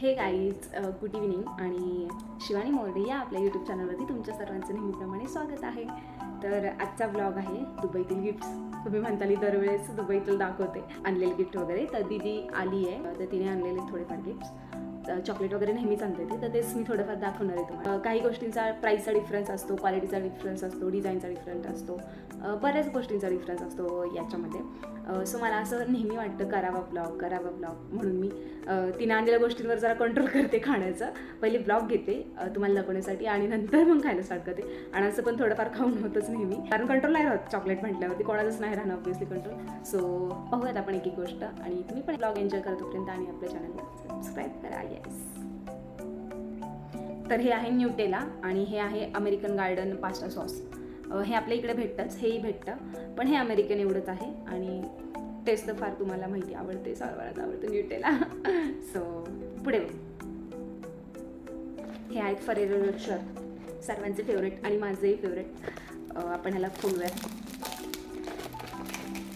हे guys good evening आणि शिवानी मोरडे या आपल्या यूट्यूब चॅनलवरती तुमच्या सर्वांचं नेहमीप्रमाणे स्वागत आहे. तर आजचा ब्लॉग आहे दुबईतील गिफ्ट्स तुम्ही म्हणताली दरवेळेस दुबईतील दाखवते. आणलेले गिफ्ट वगैरे. तर दिदी आली आहे. तर तिने आणलेले थोडेफार गिफ्ट्स चॉकलेट वगैरे नेहमीच आणते ती. तर तेच मी थोडंफार दाखवणार आहे तुम्हाला. काही गोष्टींचा प्राईसचा डिफरन्स असतो क्वालिटीचा डिफरन्स असतो डिझाईनचा डिफरंट असतो. बऱ्याच गोष्टींचा डिफरन्स असतो याच्यामध्ये. सो मला असं नेहमी वाटतं करावा ब्लॉग करावा ब्लॉग. म्हणून मी तिने आणलेल्या गोष्टींवर जरा कंट्रोल करते खाण्याचं. पहिले ब्लॉग घेते तुम्हाला लपवण्यासाठी आणि नंतर मग खायला स्टार्ट करते. आणि असं पण थोडंफार खाऊन होतंच नेहमी. कारण कंट्रोल नाही राहत चॉकलेट म्हटल्यावरती. कोणाचंच नाही राहणार ऑब्विसली कंट्रोल सो पाहूयात आपण एक एक गोष्ट. आणि तुम्ही पण ब्लॉग एन्जॉय करतोपर्यंत आणि आपल्या चॅनलला सबस्क्राईब करा येस तर हे आहे न्यूटेला आणि हे आहे अमेरिकन गार्डन पास्ता सॉस हे आपल्या इकडे भेटतंच हेही भेटतं. पण हे अमेरिकन एवढंच आहे आणि टेस्ट तर फार तुम्हाला माहिती आवडते सर्वांनाच आवडतं न्यूटेला सो पुढे हे आहेत फरेरो रोशर सर्वांचे फेवरेट आणि माझंही फेवरेट आपण ह्याला खोलूयात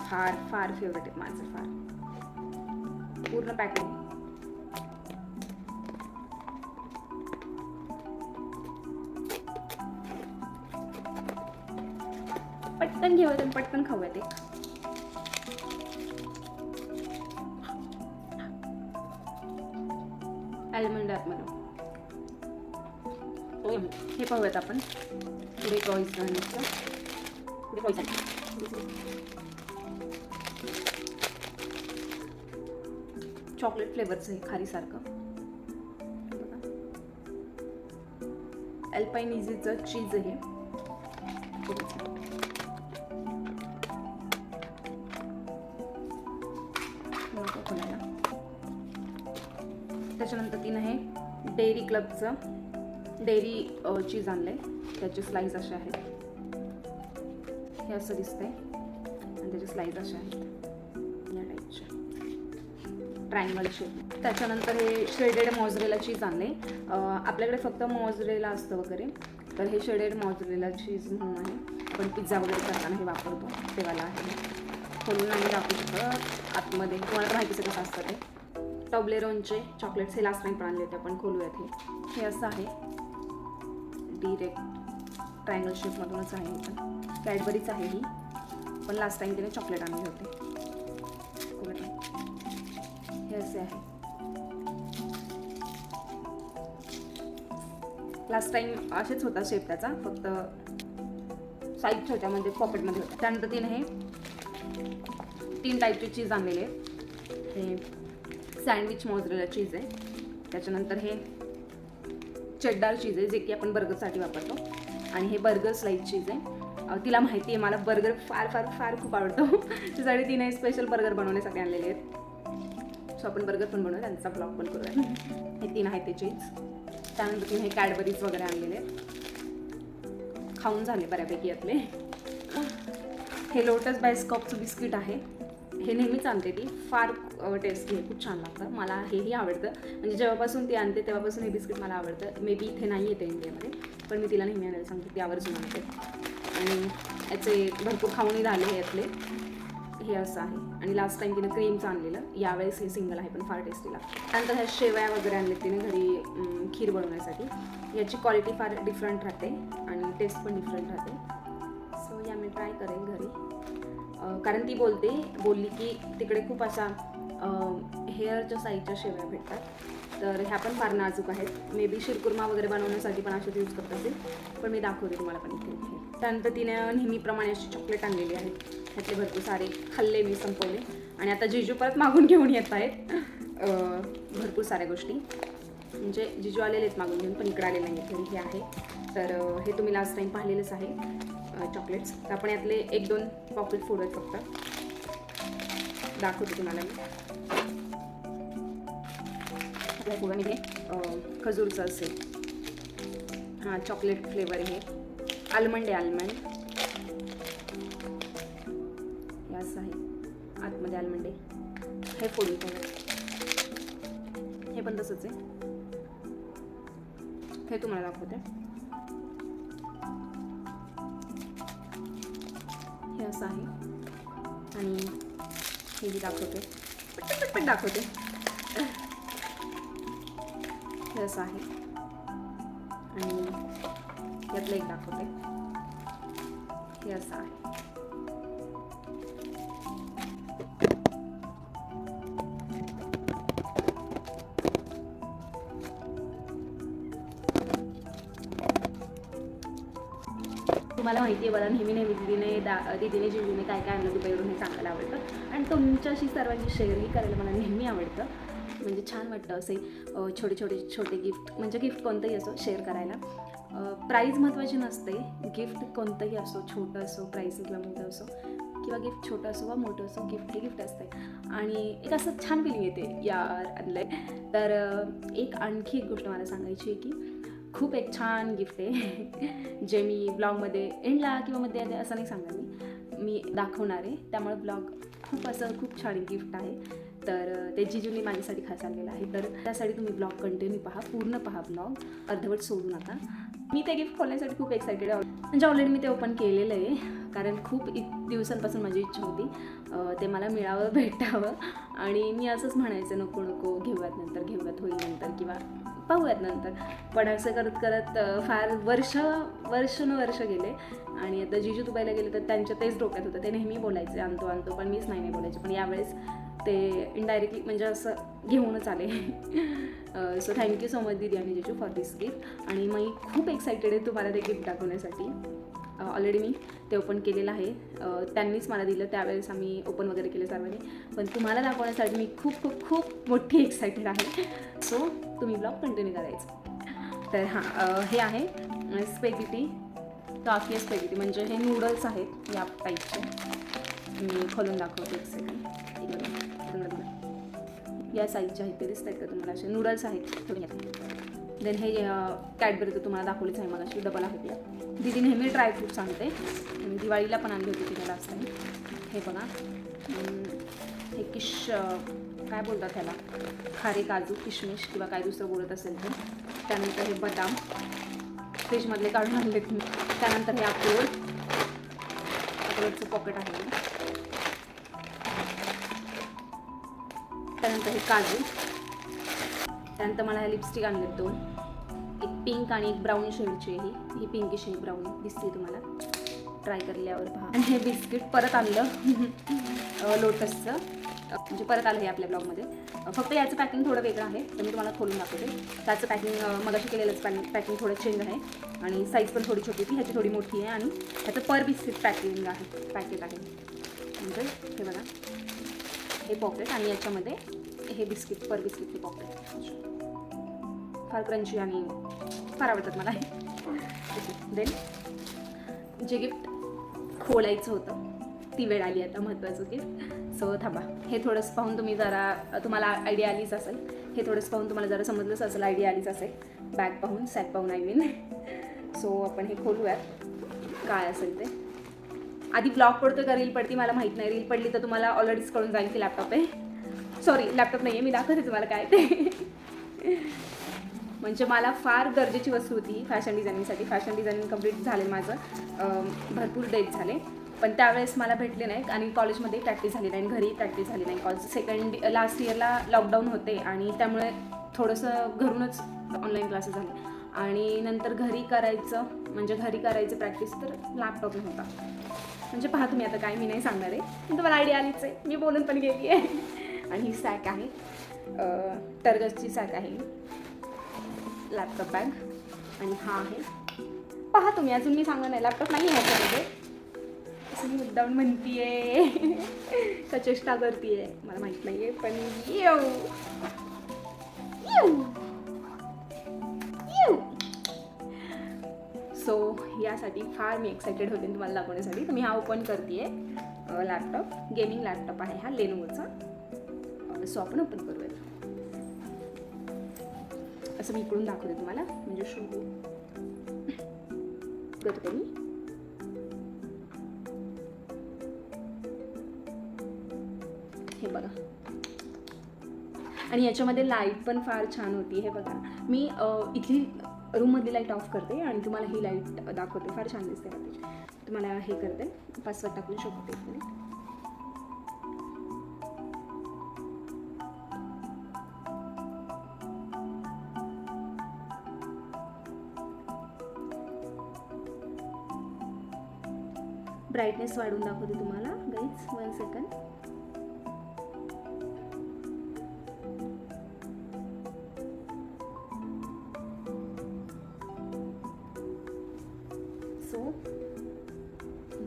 फार फार फेवरेट आहे माझं फार. पूर्ण पॅकिंग पटकन घेऊयात आणि पटकन खाऊयात एक ॲल्मंड आतमध्ये हे पाहूयात आपण. पुढे टॉईस घालण्याचं पुढे टॉईस चॉकलेट फ्लेवरचं हे खारीसारखं. अल्पाईन इझीचं चीज आहे. नको खोलायला. त्याच्यानंतर तिनं हे डेअरी क्लबचं. डेअरी चीज आणलंय. त्याचे स्लाईस असे आहेत. हे असं दिसतंय. आणि त्याचे स्लाईस असे आहेत. या टाईपचे ट्रायंगल शेप त्याच्यानंतर हे शेडेड मॉजरेला चीज आणले आपल्याकडे फक्त मॉजरेला असतं वगैरे. तर हे शेडेड मॉजरेला चीज म्हणून आहे. आपण पिझ्झा वगैरे करताना हे वापरतो. तेवाला आहे. खोलून आम्ही दाखवू शकतो. आतमध्ये. तुम्हाला माहितीचं कसं असतं ते. टॉबलेरोनचे चॉकलेट्स हे लास्ट टाईम पण आणले होते. आपण खोलूयात हे. हे असं आहे. डिरेक्ट ट्रायंगल शेपमधूनच आहे पण. कॅडबरीच आहे ही. पण लास्ट टाईम तिने चॉकलेट आणले होते. हे असे आहे. लास्ट टाईम असेच होता शेप त्याचा. फक्त साईज छोट्या म्हणजे पॉकेटमध्ये होता. त्यानंतर तिने हे तीन टाईपचे चीज आणलेले आहेत. हे सँडविच मोजलेलं चीज आहे. त्याच्यानंतर हे चड्डार चीज आहे जे की आपण बर्गरसाठी वापरतो. आणि हे बर्गर स्लाईस चीज आहे. तिला माहिती आहे मला बर्गर फार फार फार खूप आवडतो. त्यासाठी तिने स्पेशल बर्गर बनवण्यासाठी आणलेले आहेत. सो आपण बर्गर पण बनवूया त्यांचा ब्लॉग पण करूया. हे तीन आहेत ते चीज त्यानंतर तिने हे कॅडबरीज वगैरे आणलेले आहेत. खाऊन झाले बऱ्यापैकी यातले हे लोटस बायस्कॉपचं बिस्किट आहे. हे नेहमीच आणते ती. फार टेस्टी आहे खूप छान लागतं. मला हेही आवडतं. म्हणजे जेव्हापासून ती आणते तेव्हापासून हे बिस्किट मला आवडतं. मे बी इथे नाही येते इंडियामध्ये पण मी तिला नेहमी आणायला सांगते. ती आवर्जून आणते. आणि याचे भरपूर खाऊनही झाले यातले. हे असं आहे. आणि लास्ट टाइम तिनं क्रीमचं आणलेलं. यावेळेस हे सिंगल आहे पण फार टेस्टी लागतं. त्यानंतर ह्या शेवया वगैरे आणले तिने घरी खीर बनवण्यासाठी. याची क्वालिटी फार डिफरंट राहते. आणि टेस्ट पण डिफरंट राहते. सो या मी ट्राय करेन. कारण ती बोलते बोलली की तिकडे खूप अशा हेअरच्या साईजच्या शेवया भेटतात तर ह्या पण फार नाजूक आहेत. मे बी शिरकुर्मा वगैरे बनवण्यासाठी पण अशाच यूज करत असेल पण मी दाखवते तुम्हाला पण इथे त्यानंतर तिने नेहमीप्रमाणे अशी चॉकलेट आणलेली आहेत ह्यातले भरपूर सारे खाल्ले मी संपवले. आणि आता जिजू परत मागून घेऊन येत आहेत. भरपूर साऱ्या गोष्टी. म्हणजे जिजू आलेले आहेत मागून घेऊन पण इकडे आले नाही आहेत हे आहे. तर हे तुम्ही लास्ट टाईम पाहिलेलंच आहे. चॉकलेट्स तर आपण यातले एक दोन पॉकेट फोडत आहेत फक्त. दाखवते तुम्हाला मी. आपल्या हे खजूरचं असेल हां चॉकलेट फ्लेवर हे आल्मंड आहे. आल्मंड हे असं आहे. आतमध्ये आल्मंड आहे. हे फोडून ठेवलं हे पण तसंच आहे. हे तुम्हाला दाखवते. हेही दाखवते. पटपट पटपट दाखवते. हे असं आहे. आणि यातलं एक दाखवते. हे असं आहे. मला माहिती आहे मला नेहमी नेहमी दिदीने दा दिदीने जिजूने काय काय आणलं दुबईवरून हे सांगायला आवडतं. आणि तुमच्याशी सर्वांची शेअरही करायला मला नेहमी आवडतं. म्हणजे छान वाटतं असे छोटे छोटे छोटे गिफ्ट म्हणजे गिफ्ट कोणतंही असो शेअर करायला. प्राईज महत्त्वाची नसते. गिफ्ट कोणतंही असो छोटं असो प्राईज किंवा मोठं असो किंवा गिफ्ट छोटं असो वा मोठं असो गिफ्ट हे गिफ्ट असते. आणि एक असं छान फिलिंग येते यार आणलं तर एक आणखी एक गोष्ट मला सांगायची आहे की खूप एक छान गिफ्ट आहे. जे मी ब्लॉगमध्ये एंडला किंवा मध्ये आले असं नाही सांगणार मी. मी दाखवणार आहे. त्यामुळे ब्लॉग खूप असं खूप छान गिफ्ट आहे. तर ते जिजूनी माझ्यासाठी खास आणलेलं आहे. तर त्यासाठी तुम्ही ब्लॉग कंटिन्यू पहा. पूर्ण पहा ब्लॉग अर्धवट सोडू नका. मी ते गिफ्ट खोलण्यासाठी खूप एक्सायटेड आहे. म्हणजे ऑलरेडी मी ते ओपन केलेलं आहे. कारण खूप इ दिवसांपासून माझी इच्छा होती. ते मला मिळावं भेटावं. आणि मी असंच म्हणायचं नको नको घेऊयात नंतर घेऊयात होईल नंतर किंवा पाहूयात नंतर. पण असं करत करत फार वर्ष वर्ष वर्ष गेले. आणि आता जिजू दुबईला गेले तर त्यांच्या तेच डोक्यात होतं. ते नेहमी बोलायचे आणतो आणतो पण मीच नाही नाही बोलायचे. पण यावेळेस ते इनडायरेक्टली म्हणजे असं घेऊनच आले. सो थँक्यू सो मच दिदी आणि जिजू फॉर दिस गिफ्ट आणि मी खूप एक्सायटेड आहे तुम्हाला ते गिफ्ट दाखवण्यासाठी. ऑलरेडी मी ते ओपन केलेलं आहे. त्यांनीच मला दिलं. त्यावेळेस आम्ही ओपन वगैरे केलं सर्वांनी. पण तुम्हाला दाखवण्यासाठी मी खूप खूप खूप मोठी एक्सायटेड आहे. सो तुम्ही ब्लॉग कंटिन्यू करायचं. तर हां हे आहे स्पेगिटी काफी स्पेगिटी म्हणजे हे नूडल्स आहेत या टाईपचे मी खोलून दाखवते एक सेकंड या साईजचे आहेत ते दिसत आहेत का तुम्हाला? असे नूडल्स आहेत. देन हे कॅडबरी तर तुम्हाला दाखवलीच आहे. मला अशी डबल आहे त्या दिदी नेहमी ड्रायफ्रूट सांगते. दिवाळीला पण आणली होती तिने लास्ट टाईम हे बघा. हे किश काय बोलतात त्याला? खारे काजू किशमिश किंवा काय दुसरं बोलत असेल तर त्यानंतर हे बदाम. फ्रीजमधले काढून आणले मी. त्यानंतर हे अक्रोड. अक्रोडचं पॉकेट आहे त्यानंतर हे काजू. त्यानंतर मला हे लिपस्टिक आणले दोन. पिंक आणि एक ब्राऊन शेडची आहे ही. ही पिंकिश आहे ब्राऊन. दिसते तुम्हाला. ट्राय करल्यावर पहा. आणि हे बिस्किट परत आणलं. लोटसचं. म्हणजे परत आलं हे आपल्या ब्लॉगमध्ये. फक्त याचं पॅकिंग थोडं वेगळं आहे. तर मी तुम्हाला खोलून दाखवते. त्याचं पॅकिंग मगाशी केलेलंच पॅकिंग पॅकिंग थोडं चेंज आहे. आणि साईज पण थोडी छोटी होती. ह्याची थोडी मोठी आहे. आणि ह्याचं पर बिस्किट पॅकिंग आहे. पॅकेट आहे. म्हणजे हे बघा. हे पॉकेट आणि याच्यामध्ये हे बिस्किट पर बिस्किटचे पॉकेट फार क्रंची आणि फार आवडतात मला. हे देन जे गिफ्ट खोलायचं होतं ती वेळ आली आता महत्त्वाचं गिफ्ट सो थांबा. हे थोडंसं पाहून तुम्ही जरा तुम्हाला आयडिया आलीच असेल. हे थोडंसं पाहून तुम्हाला जरा समजलंच असेल आयडिया आलीच असेल. बॅग पाहून सॅक पाहून आय मीन सो आपण हे खोलूयात. काय असेल ते? आधी ब्लॉग पडतो का रील पडती मला माहीत नाही. रील पडली तर तुम्हाला ऑलरेडीच कळून जाईल की लॅपटॉप आहे. सॉरी लॅपटॉप नाही आहे मी दाखवते तुम्हाला काय ते. म्हणजे मला फार गरजेची वस्तू होती फॅशन डिझायनिंगसाठी फॅशन डिझायनिंग कंप्लीट झाले माझं. भरपूर डेट झाले. पण त्यावेळेस मला भेटले नाही आणि कॉलेजमध्ये प्रॅक्टिस झाली नाही घरी प्रॅक्टिस झाली नाही. कॉलेज सेकंड लास्ट इयरला लॉकडाऊन होते आणि त्यामुळे थोडंसं घरूनच ऑनलाईन क्लासेस झाले. आणि नंतर घरी करायचं म्हणजे घरी करायचं प्रॅक्टिस तर लॅपटॉप नव्हता. म्हणजे पहा तुम्ही आता काय मी नाही सांगणार आहे. पण तुम्हाला आयडिया आलीच आहे. मी बोलून पण गेली आहे आणि ही सॅक आहे. टर्गसची सॅक आहे. लॅपटॉप बॅग आणि हा आहे. पहा तुम्ही अजून मी सांगणार नाही लॅपटॉप नाही आहे ह्याच्यामध्ये. असं मी मुद्दाम म्हणतीये. का चेष्टा करतीये. मला माहीत नाहीये पण येऊ. येऊ. येऊ. सो यासाठी फार मी एक्सायटेड होते तुम्हाला दाखवण्यासाठी. तर मी हा ओपन करते लॅपटॉप गेमिंग लॅपटॉप आहे हा लेनोवोचा सो आपण ओपन करूया असं मी इकडून दाखवते तुम्हाला. म्हणजे शो करते मी. हे बघा. आणि याच्यामध्ये लाइट पण फार छान होती. हे बघा. मी इथली रूममधली लाइट ऑफ करते आणि तुम्हाला ही लाइट दाखवते. फार छान दिसते तुम्हाला हे करते. पासवर्ड टाकून शकते ब्राईटनेस वाढवून दाखवते तुम्हाला guys one second so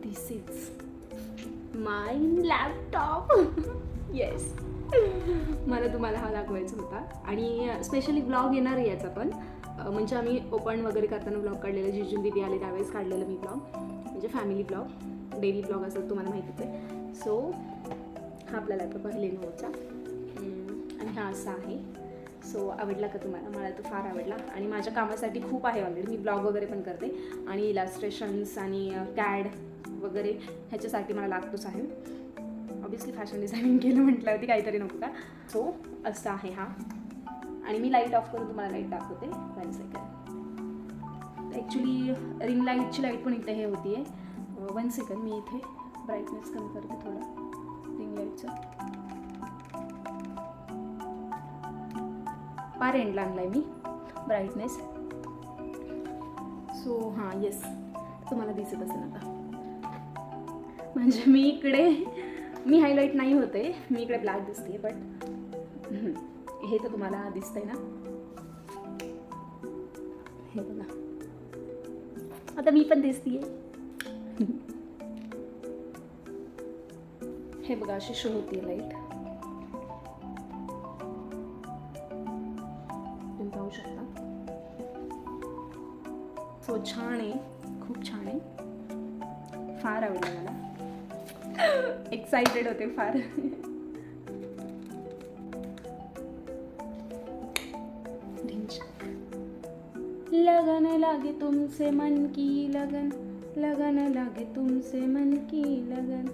this is my laptop yes मला तुम्हाला हा दाखवायचा होता. आणि स्पेशली ब्लॉग येणार आहे याचा पण. म्हणजे आम्ही ओपन वगैरे करताना ब्लॉग काढलेला जिजून दिदी आले त्यावेळेस काढलेलं मी ब्लॉग म्हणजे फॅमिली ब्लॉग डेली ब्लॉग असं तुम्हाला माहितीच आहे. सो हा आपला लॅपटॉप आहे लेनोचा आणि हा असा आहे. सो आवडला का तुम्हाला? मला तो फार आवडला. आणि माझ्या कामासाठी खूप आहे ऑलरेडी मी ब्लॉग वगैरे पण करते. आणि इलास्ट्रेशन्स आणि कॅड वगैरे ह्याच्यासाठी मला लागतोच आहे ऑब्विसली फॅशन डिझायनिंग केलं म्हटल्यावरती काहीतरी नको का? सो असं आहे हा. आणि मी लाइट ऑफ करून तुम्हाला लाइट दाखवते. वन सेकंड ॲक्च्युली रिंग लाईटची लाइट पण इथे हे होती आहे वन सेकंड मी इथे ब्राईटनेस कमी करते थोडं. रिंग लाईटचं फार लागला आहे मी. ब्राईटनेस सो हां येस तुम्हाला दिसत असेल आता. म्हणजे मी इकडे मी हायलाईट नाही होते. मी इकडे ब्लॅक दिसते बट हे तर तुम्हाला दिसतंय ना. आता मी पण दिसतीये. हे बघा अशी शो होती लाइट तुम्ही पाहू शकता. सो छान आहे. खूप छान आहे. फार आवडलं मला. एक्साइटेड होते फार. लागे तुमसे मन की लगन लगन लागे तुमसे मन की लगन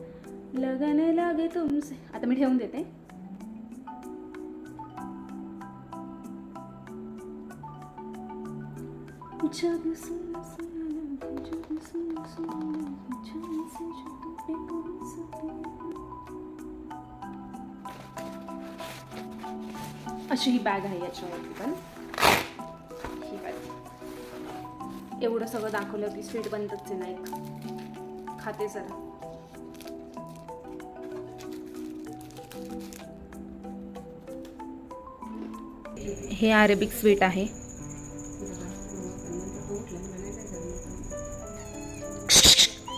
लगन लागे तुमसे। आता मी ठेवून देते. जब सुन सुन जब सुन सुन लगे, जान से जो टूटे कोई सपना. अशी ही बॅग आहे याच्यावरती पण. एवढं सगळं दाखवलं की स्वीट बनतच आहे नाही खाते जरा. हे अरेबिक स्वीट आहे.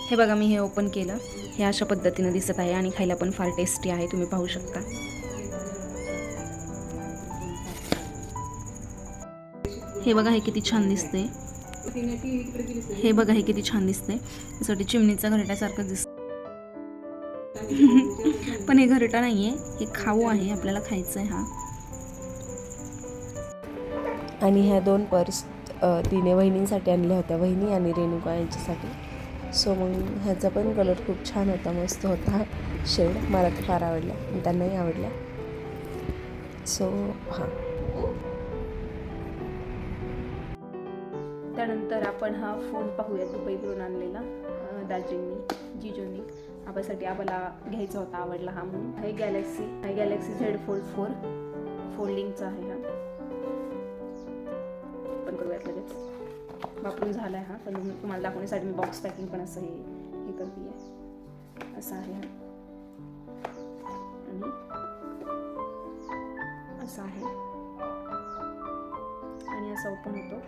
हे बघा मी हे ओपन केलं. हे अशा पद्धतीनं दिसत आहे आणि खायला पण फार टेस्टी आहे तुम्ही पाहू शकता. हे बघा हे किती छान दिसते हे बघा हे किती छान दिसते त्यासाठी चिमणीचा घरट्यासारखं दिसत पण हे घरटा नाहीये हे खाऊ आहे आपल्याला खायचं आहे हा. आणि ह्या दोन पर्स तिने वहिनींसाठी आणल्या होत्या वहिनी आणि रेणुका यांच्यासाठी. सो मग ह्याचा पण कलर खूप छान होता मस्त होता. शेड मला तर फार आवडला त्यांनाही आवडल्या सो हां. त्यानंतर आपण हा फोन पाहूया दुबईवरून आणलेला दाजींनी जिजोनी. आबासाठी आबाला घ्यायचा होता आवडला हा म्हणून. हा गॅलेक्सी हा गॅलेक्सी झेड फोल्ड फोर. फोल्डिंगचा आहे हा. पण करूयात लगेच. वापरून झाला आहे हा पण तुम्हाला दाखवण्यासाठी मी बॉक्स पॅकिंग पण असं हे हे करते आहे असं आहे हा. आणि असं आहे. आणि असं ओपन होतो.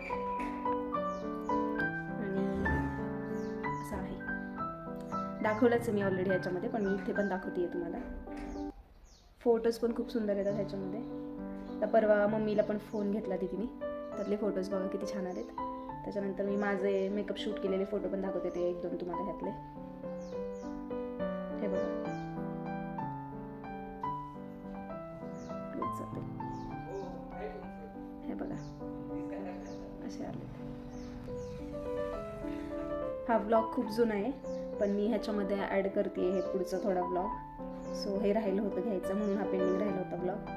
दाखवलंच आहे मी ऑलरेडी ह्याच्यामध्ये पण मी इथे पण दाखवते आहे तुम्हाला. फोटोज पण खूप सुंदर येतात ह्याच्यामध्ये. तर परवा मम्मीला पण फोन घेतला तिने त्यातले फोटोज बघा किती छान आलेत. त्याच्यानंतर मी माझे मेकअप शूट केलेले फोटो पण दाखवते ते एक दोन तुम्हाला ह्यातले. हे बघा. हे बघा. असे आले हा ब्लॉग खूप जुना आहे. पण मी ह्याच्यामध्ये ॲड करते हे पुढचं थोडा ब्लॉग सो हे राहिलं होतं घ्यायचं म्हणून हा पेंडिंग राहिला होता ब्लॉग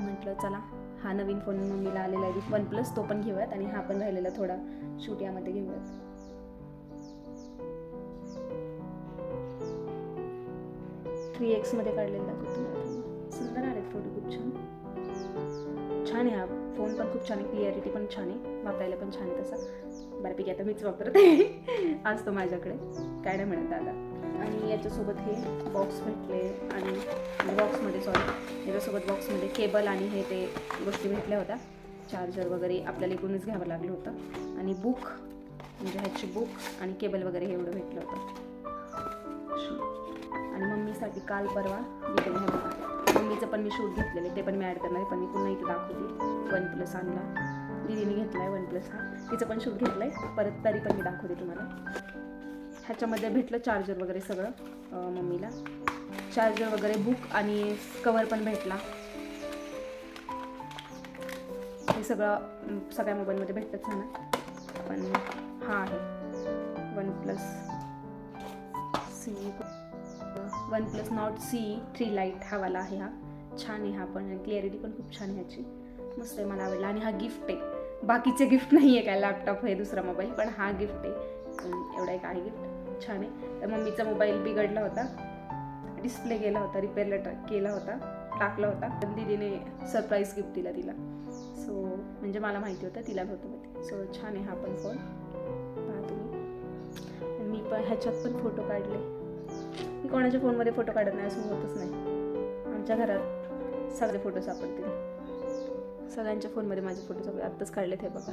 म्हटलं चला हा नवीन फोन मम्मीला आलेला आहे. वन प्लस तो पण घेऊयात आणि हा पण राहिलेला थोडा शूट यामध्ये घेऊयात. थ्री एक्समध्ये काढलेला दाखवतो सुंदर आलेत फोटो खूप छान. छान आहे हा. फोन पण खूप छान आहे क्लिअरिटी पण छान आहे वापरायला पण छान आहे तसा. बऱ्यापैकी आता मीच वापरते. असतो आज तो माझ्याकडे. काय नाही म्हणत दादा. आणि याच्यासोबत हे बॉक्स भेटले आणि म्हणजे बॉक्समध्ये सॉरी याच्यासोबत बॉक्समध्ये केबल आणि हे ते गोष्टी भेटल्या होत्या. चार्जर वगैरे आपल्याला इकडूनच घ्यावं लागलं होतं. आणि बुक म्हणजे ह्याची बुक आणि केबल वगैरे हे एवढं भेटलं होतं. आणि मम्मीसाठी काल परवा दिलेलं हे बघा मम्मीचं पण मी शूट घेतलेले ते पण मी ॲड करणार आहे पण मी पुन्हा इथे दाखवते. वन प्लस आणला. दिदीने घेतला आहे वन प्लस हा. तिचं पण शूट घेतलं आहे परत तरी पण मी दाखवते तुम्हाला. ह्याच्यामध्ये भेटलं चार्जर वगैरे सगळं मम्मीला. चार्जर वगैरे बुक आणि कवर पण भेटला. हे सगळं सगळ्या मोबाईलमध्ये भेटतच ना. पण हा आहे. One plus C one plus Nord C three lite हा वाला आहे हा. छान आहे हा पण आणि क्लिअरिटी पण खूप छान आहे ह्याची. मस्त आहे मला आवडला. आणि हा गिफ्ट आहे. बाकीचे गिफ्ट नाही आहे काय लॅपटॉप आहे दुसरा मोबाईल पण हा गिफ्ट आहे. एवढा एक आहे गिफ्ट छान आहे. तर मम्मीचा मोबाईल बिघडला होता. डिस्प्ले गेला होता रिपेअरला टा केला होता टाकला होता. पण दिदीने सरप्राईज गिफ्ट दिला तिला. सो म्हणजे मला माहिती होतं तिला नव्हतं माहिती सो छान आहे हा पण फोन पहा तुम्ही. मी पण ह्याच्यात पण फोटो काढले. मी कोणाच्या फोनमध्ये फोटो काढत नाही असं होतच नाही. आमच्या घरात सगळे फोटो सापडतील. सगळ्यांच्या फोनमध्ये माझे फोटो सापडले आत्ताच काढलेत हे बघा.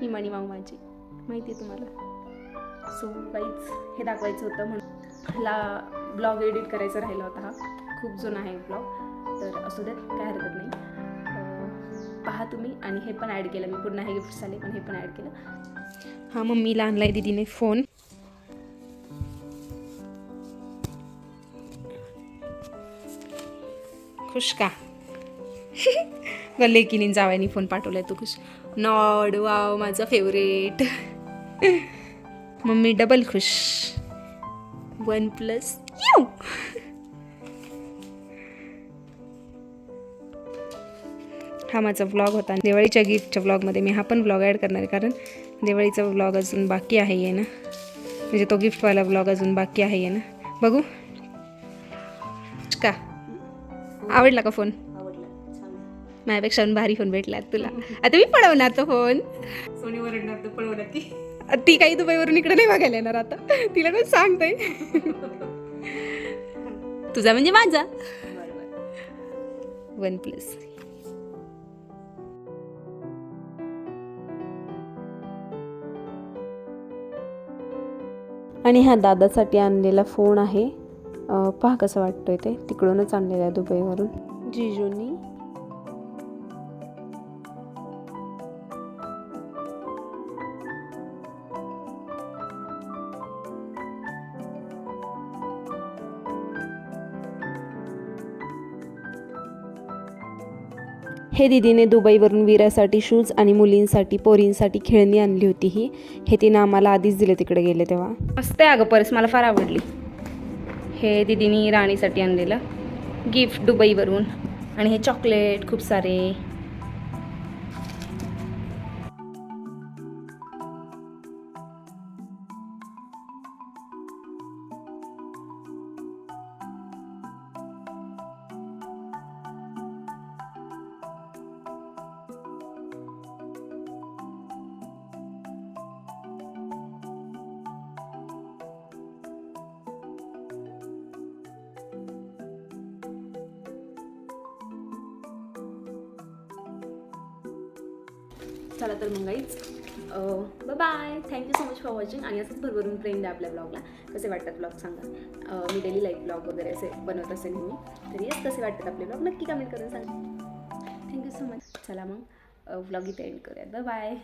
ही मणी माऊ माझी. माहिती आहे तुम्हाला? सो काहीच हे दाखवायचं होतं म्हणून. ला ब्लॉग एडिट करायचा राहिला होता हा. खूप जुना आहे ब्लॉग. तर असू द्यात काय हरकत नाही. पहा तुम्ही आणि हे पण ॲड केलं. मी पुन्हा हे गिफ्ट्स आले पण हे पण ॲड केलं. हा मम्मीला आहे दिदीने फोन खुश का? लेकीने जावयानी फोन पाठवलाय तू खुश. नॉड वाव माझा फेवरेट मम्मी डबल खुश. वन प्लस हा माझा व्लॉग होता. दिवाळीच्या गिफ्टच्या व्लॉगमध्ये मी हा पण व्लॉग ॲड करणार आहे. कारण दिवाळीचा व्लॉग अजून बाकी आहे ना? म्हणजे तो गिफ्टवाला व्लॉग अजून बाकी आहे ना? बघू. का? आवडला का फोन माझ्यापेक्षा पण भारी फोन भेटला तुला. आता मी पळवणार तो फोन तू काही दुबईवरून इकडे नाही बघायला येणार आता. तिला कोण सांगतंय? तुझा म्हणजे माझा. वन प्लस आणि हा दादासाठी आणलेला फोन आहे. पहा कसं वाटतोय ते. तिकडूनच आणलेला आहे दुबईवरून. जिजूनी. हे दिदीने दुबईवरून वीरासाठी शूज आणि मुलींसाठी पोरींसाठी खेळणी आणली होती ही. हे तिनं आम्हाला आधीच दिले तिकडे गेले तेव्हा. मस्त आहे अगं परस मला फार आवडली. हे दिदीनी राणीसाठी आणलेलं. गिफ्ट दुबईवरून. आणि हे चॉकलेट खूप सारे. चला तर मग guys bye thank you so much for watching आणि असंच भरभरून प्रेम द्या आपल्या ब्लॉगला कसे वाटतात ब्लॉग सांगा. मी डेली लाईफ ब्लॉग वगैरे असे बनवत असेल मी. तर येस कसे वाटतात आपले ब्लॉग नक्की कमेंट करून सांगा. थँक्यू सो मच चला मग ब्लॉग इथे एंड करूयात. बाय